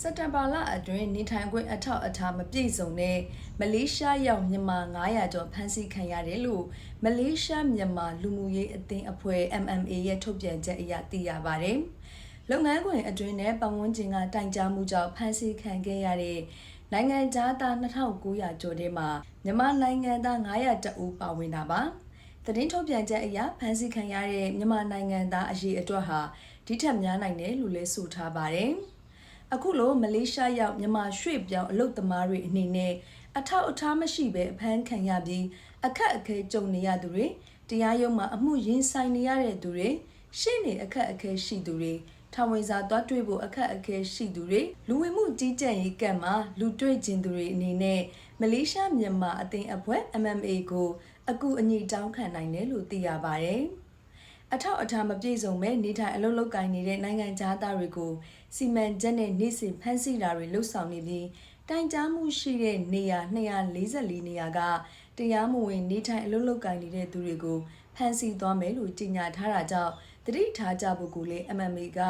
စက်တင်ဘာလအတွင်းနေထိုင်ခွင့်အထောက်အထားမပြည့်စုံတဲ့မလေးရှားရောက်မြန်မာ900ကျော်ဖမ်းဆီးခံရတယ်လို့မလေးရှားမြန်မာလူမှုရေးအသင်းအဖွဲ့ MMA ရဲ့ထုတ်ပြန်ချက်အရသိရပါတယ်။လုပ်ငန်းခွင်အတွင်းနဲ့ပတ်ဝန်းကျင်ကတိုင်ကြားမှုကြောင့်ဖမ်းဆီးခံခဲ့ရတဲ့နိုင်ငံသားသား2900ကျော်ထဲမှာမြန်မာနိုင်ငံသား900တအူပါဝင်တာပါ။ သတင်းထုတ်ပြန်ချက်အရဖမ်းဆီးခံရတဲ့မြန်မာနိုင်ငံသားအရေးအတွက်ဟာဒီထက်များနိုင်တယ်လို့လည်းဆိုထားပါတယ်။အခုလိုမလေးရှားရောက်မြန်မာရွှေ့ပြောင်းအလုပ်သမားတွေအနေနဲ့အထောက်အထားမရှိဘဲအဖမ်းခံရပြီးအခက်အခဲကြုံနေရသူတွေတရားရုံးမှာအမှုရင်ဆိုင်နေရတဲ့သူတွေရှေ့နေအခက်အခဲရှိသူတွေ ထောင်ဝင်စာတွားတွေ့ဖို့အခက်အခဲရှိသူတွေလူဝင်မှုကြီးကြပ်ရေးကံမှာလူတွေ့ကျင်သူတွေအနေနဲ့မလေးရှားမြန်မာအသင်းအဖွဲ့ MMA ကိုအကူအညီတောင်းခံနိုင်တယ်လို့သိရပါတယ်။အထောက်အထားမပြည့်စုံမဲ့နေထိုင်အလုပ်လုပ်ကိုင်နေတဲ့နိုင်ငံသားတွေကိုစီမံချက်နဲ့နေ့စဉ်ဖမ်းဆီးတာတွေလှုပ်ဆောင်နေပြီး တိုင်ကြားမှုရှိတဲ့နေရာ244နေရာကတရားမဝင်နေထိုင်အလုပ်လုပ်ကိုင်နေတဲ့သူတွေကိုဖမ်းဆီးသွားမယ်လို့ကြေညာထားတာကြောင့်တတိထားကြဖို့ကိုလည်း MMA က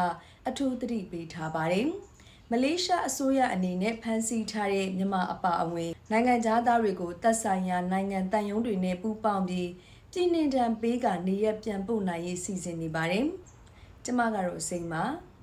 အထူးတတိပေးထားပါတယ်။မလေးရှားအစိုးရအနေနဲ့ဖမ်းဆီးထားတဲ့မြန်မာအပါအဝင်နိုင်ငံသားတွေကိုတပ်ဆိုင်ရာနိုင်ငံတန်ယုံတွေနဲ့ပူးပေါင်းပြီးပြည်내တံပေးကနေရပြန်ပို့နိုင်ရေးစီစဉ်နေပါတယ်။ကျမကတော့စိန်ပါ။